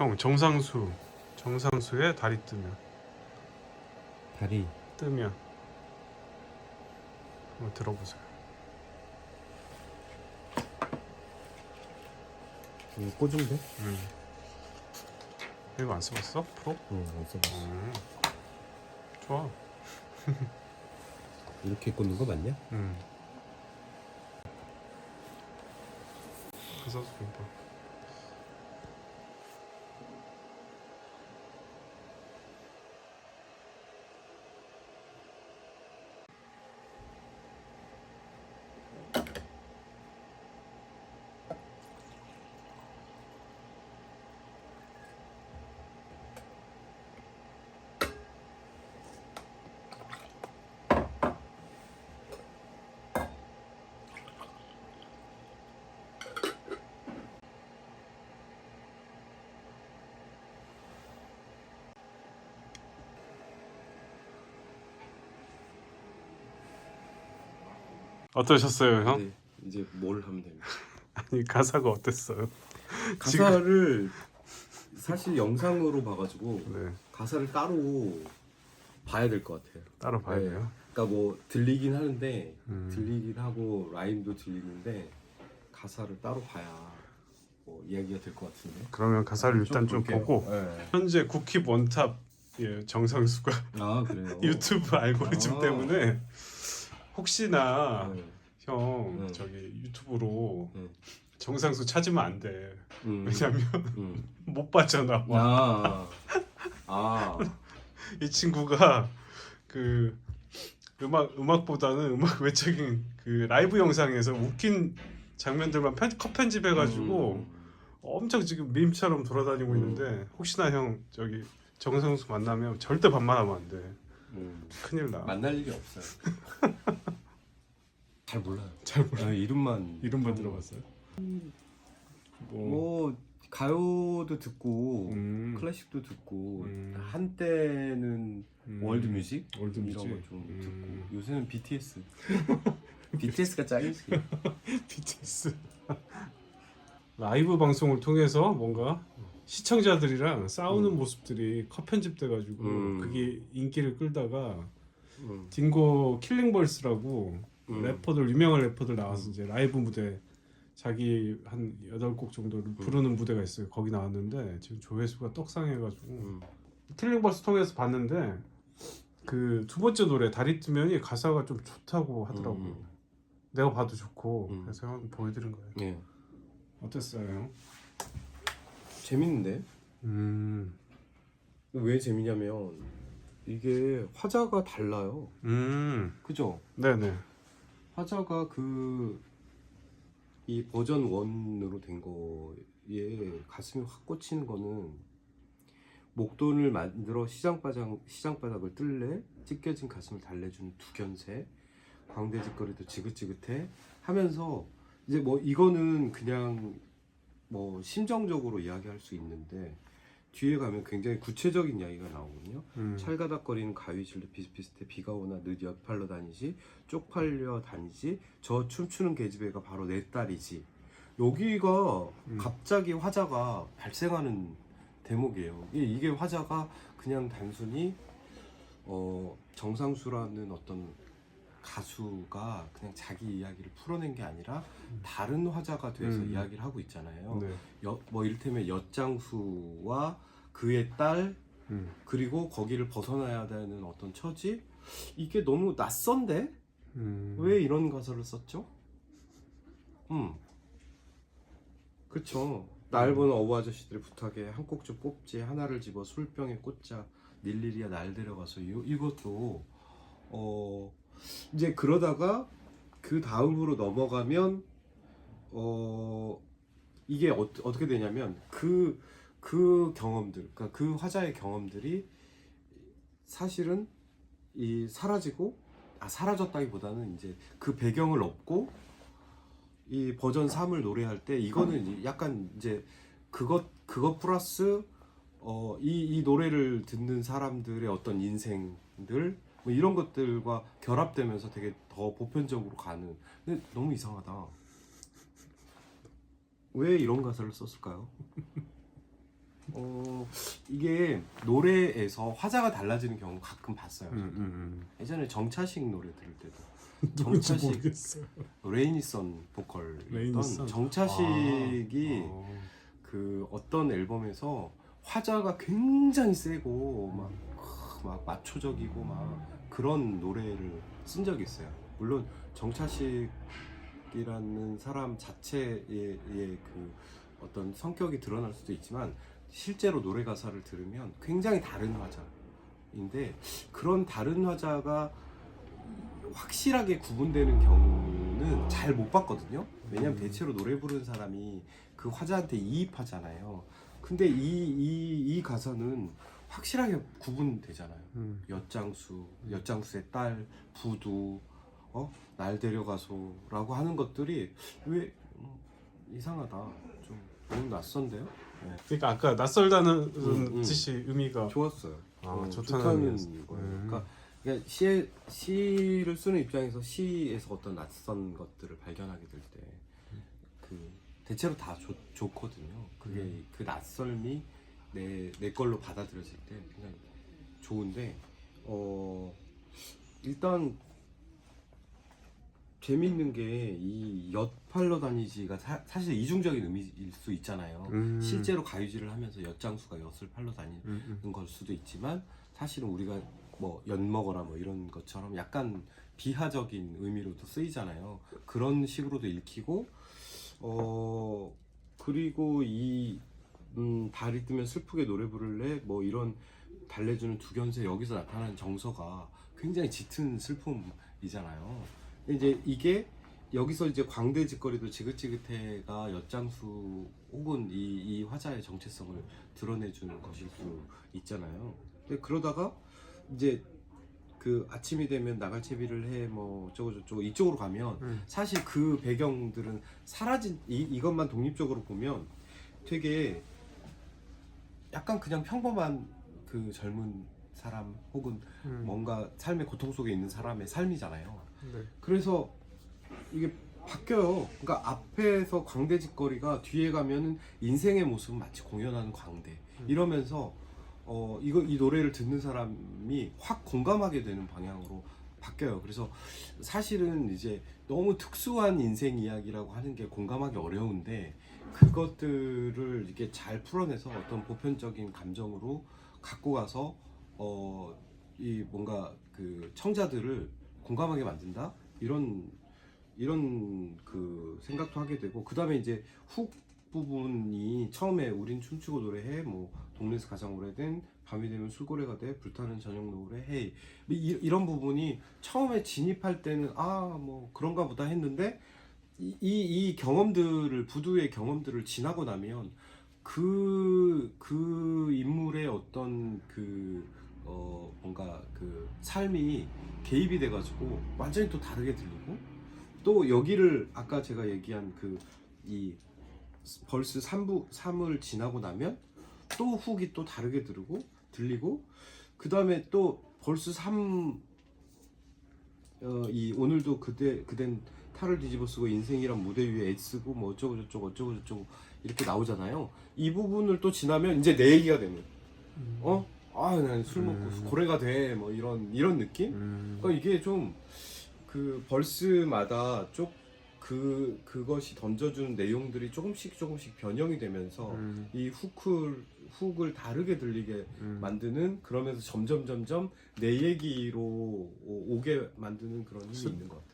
형 정상수 정상수의 다리 뜨면 다리 뜨면 한번 들어보세요. 이거 꽂은데? 음. 이거 안 써봤어? 프로? 응, 안 써봤어. 음. 좋아. 이렇게 꽂는 거 맞냐? 음. 가서 좀 봐. 어떠셨어요, 형? 네, 이제 뭘 하면 됩니까? 아니 가사가 어땠어요? 가사를 사실 영상으로 봐가지고 네, 가사를 따로 봐야 될 것 같아요. 따로 봐야 네. 돼요. 그러니까 뭐 들리긴 하는데 음. 들리긴 하고 라임도 들리는데 가사를 따로 봐야 뭐 이야기가 될 것 같은데. 그러면 가사를 일단 좀, 볼게요. 보고 네. 현재 쿠키 원탑 예, 정상수가 아 그래요. 유튜브 알고리즘 아. 때문에 혹시나 네. 형 네. 저기 유튜브로 네. 정상수 찾으면 안 돼. 음. 왜냐면 음. 못 봤잖아. 와. 아. 아. 이 친구가 그 음악 음악보다는 음악 외적인 그 라이브 영상에서 웃긴 장면들만 편, 컷 편집해가지고 음. 엄청 지금 밈처럼 돌아다니고 음. 있는데 혹시나 형 저기 정상수 만나면 절대 반말하면 안 돼. 음. 큰일 나. 만날 일이 없어요. 잘 몰라요. 잘 몰라. 아, 이름만 이름만 들어봤어요? 뭐, 뭐 가요도 듣고 음, 클래식도 듣고 음. 한때는 음, 월드 뮤직 월드 뮤직. 이런 거 좀 음. 듣고 요새는 BTS BTS가 짱이지 BTS 라이브 방송을 통해서 뭔가 시청자들이랑 싸우는 음. 모습들이 컷 편집돼가지고 음. 그게 인기를 끌다가 음. 딩고 킬링벌스라고 음. 래퍼들 유명한 래퍼들 나와서 이제 라이브 무대 자기 한 여덟 곡 정도를 부르는 무대가 있어요. 거기 나왔는데 지금 조회수가 떡상해가지고 음. 킬링벌스 통해서 봤는데 그 두 번째 노래 다리 뜨면이 가사가 좀 좋다고 하더라고요. 음. 내가 봐도 좋고 음. 그래서 형 보여드린 거예요. 예 어땠어요? 재밌는데? 음, 왜 재미냐면 이게 화자가 달라요. 음, 그죠? 네네. 화자가 그 이 버전 1으로 된 거에 가슴이 확 꽂히는 거는 목돈을 만들어 시장바닥, 시장바닥을 뜰래? 찢겨진 가슴을 달래주는 두견새 광대짓거리도 지긋지긋해? 하면서 이제 뭐 이거는 그냥 뭐 심정적으로 이야기할 수 있는데 뒤에 가면 굉장히 구체적인 이야기가 나오거든요. 음, 찰가닥거리는 가위질도 비슷비슷해. 비가 오나 늦 엿팔러 다니지 쪽팔려 다니지 저 춤추는 계집애가 바로 내 딸이지. 여기가 음. 갑자기 화자가 발생하는 대목이에요. 이게 화자가 그냥 단순히 어, 정상수라는 어떤 가수가 그냥 자기 이야기를 풀어낸 게 아니라 다른 화자가 돼서 음. 이야기를 하고 있잖아요. 네. 여, 뭐 이를테면 엿장수와 그의 딸 음, 그리고 거기를 벗어나야 되는 어떤 처지? 이게 너무 낯선데? 음, 왜 이런 가사를 썼죠? 음. 그쵸. 날 보는 어부 아저씨들의 부탁에 한 곡 좀 뽑지 하나를 집어 술병에 꽂자 닐리리야 날 데려가서 이, 이것도 어 이제 그러다가 그 다음으로 넘어가면 어 이게 어, 어떻게 되냐면 그그 경험들, 그러니까 그 화자의 경험들이 사실은 이 사라지고 아 사라졌다기보다는 이제 그 배경을 업고 이 버전 3을 노래할 때 이거는 약간 이제 그것 그것 플러스 어이 이 노래를 듣는 사람들의 어떤 인생들 뭐 이런 것들과 결합되면서 되게 더 보편적으로 가는 근데 너무 이상하다. 왜 이런 가사를 썼을까요? 어 이게 노래에서 화자가 달라지는 경우 가끔 봤어요. 음, 음, 예전에 정차식 노래 들을 때도 음. 누군지 정차식 모르겠어요. 레이니선 보컬이던 레이니선? 정차식이 아, 그 어떤 앨범에서 화자가 굉장히 세고 막, 크, 막 마초적이고 막 그런 노래를 쓴 적이 있어요. 물론 정차식이라는 사람 자체의 의그 어떤 성격이 드러날 수도 있지만 실제로 노래 가사를 들으면 굉장히 다른 화자인데 그런 다른 화자가 확실하게 구분되는 경우는 잘 못 봤거든요. 왜냐면 음. 대체로 노래 부르는 사람이 그 화자한테 이입하잖아요. 근데 이, 이, 이 가사는 확실하게 구분되잖아요. 음. 엿장수, 엿장수의 딸, 부두, 어? 날 데려가소라고 하는 것들이 왜 음, 이상하다. 좀 너무 낯선데요? 네. 그러니까 아까 낯설다는 음, 음. 뜻이 의미가 좋았어요. 아, 어, 좋다는. 거예요. 음. 그러니까, 그러니까 시에, 시를 쓰는 입장에서 시에서 어떤 낯선 것들을 발견하게 될 때 그 대체로 다 좋, 좋거든요. 그게 음. 그 낯설미 내, 내 걸로 받아들여질 때 굉장히 좋은데 어 일단 재밌는 게 이 엿팔러 다니지가 사, 사실 이중적인 의미일 수 있잖아요. 음. 실제로 가위질을 하면서 엿장수가 엿을 팔러 다니는 음, 음. 걸 수도 있지만 사실은 우리가 뭐 엿 먹어라 뭐 이런 것처럼 약간 비하적인 의미로도 쓰이잖아요. 그런 식으로도 읽히고 어 그리고 이 음, 달이 뜨면 슬프게 노래 부를래 뭐 이런 달래주는 두견새 여기서 나타나는 정서가 굉장히 짙은 슬픔이잖아요. 이제 이게 여기서 이제 광대 짓거리도 지긋지긋해가 엿장수 혹은 이, 이 화자의 정체성을 드러내주는 것일 수 있잖아요. 근데 그러다가 이제 그 아침이 되면 나갈채비를 해뭐 어쩌고 저쩌고 이쪽으로 가면 음. 사실 그 배경들은 사라진 이, 이것만 독립적으로 보면 되게 약간 그냥 평범한 그 젊은 사람 혹은 음. 뭔가 삶의 고통 속에 있는 사람의 삶이잖아요. 네. 그래서 이게 바뀌어요. 그러니까 앞에서 광대짓거리가 뒤에 가면은 인생의 모습은 마치 공연하는 광대 음. 이러면서 어 이거 이 노래를 듣는 사람이 확 공감하게 되는 방향으로 바뀌어요. 그래서 사실은 이제 너무 특수한 인생 이야기라고 하는 게 공감하기 어려운데 그것들을 이렇게 잘 풀어내서 어떤 보편적인 감정으로 갖고 가서 어 이 뭔가 그 청자들을 공감하게 만든다? 이런 이런 그 생각도 하게 되고 그 다음에 이제 훅 부분이 처음에 우린 춤추고 노래해 뭐 동네에서 가장 오래된 밤이 되면 술고래가 돼 불타는 저녁 노을에 헤이. 이, 이런 부분이 처음에 진입할 때는 아 뭐 그런가 보다 했는데 이, 이, 이 경험들을 부두의 경험들을 지나고 나면 그, 그 인물의 어떤 그, 어, 뭔가 그 삶이 개입이 돼가지고 완전히 또 다르게 들리고 또 여기를 아까 제가 얘기한 그 이 벌스 3부 3을 지나고 나면 또 훅이 또 다르게 들고 들리고 그 다음에 또 벌스 3 어, 이 오늘도 그대 그댄 탈을 뒤집어 쓰고 인생이란 무대 위에 애쓰고 뭐 어쩌고 저쩌고 어쩌고 저쩌고 이렇게 나오잖아요. 이 부분을 또 지나면 이제 내 얘기가 되는 어? 아, 난 술 먹고 음. 고래가 돼. 뭐 이런 이런 느낌? 음. 그러니까 이게 좀 그 벌스마다 쪽 그 그것이 던져주는 내용들이 조금씩 조금씩 변형이 되면서 음. 이 훅을 훅을 다르게 들리게 음. 만드는 그러면서 점점 점점 내 얘기로 오- 오게 만드는 그런 힘이 수- 있는 것 같아요.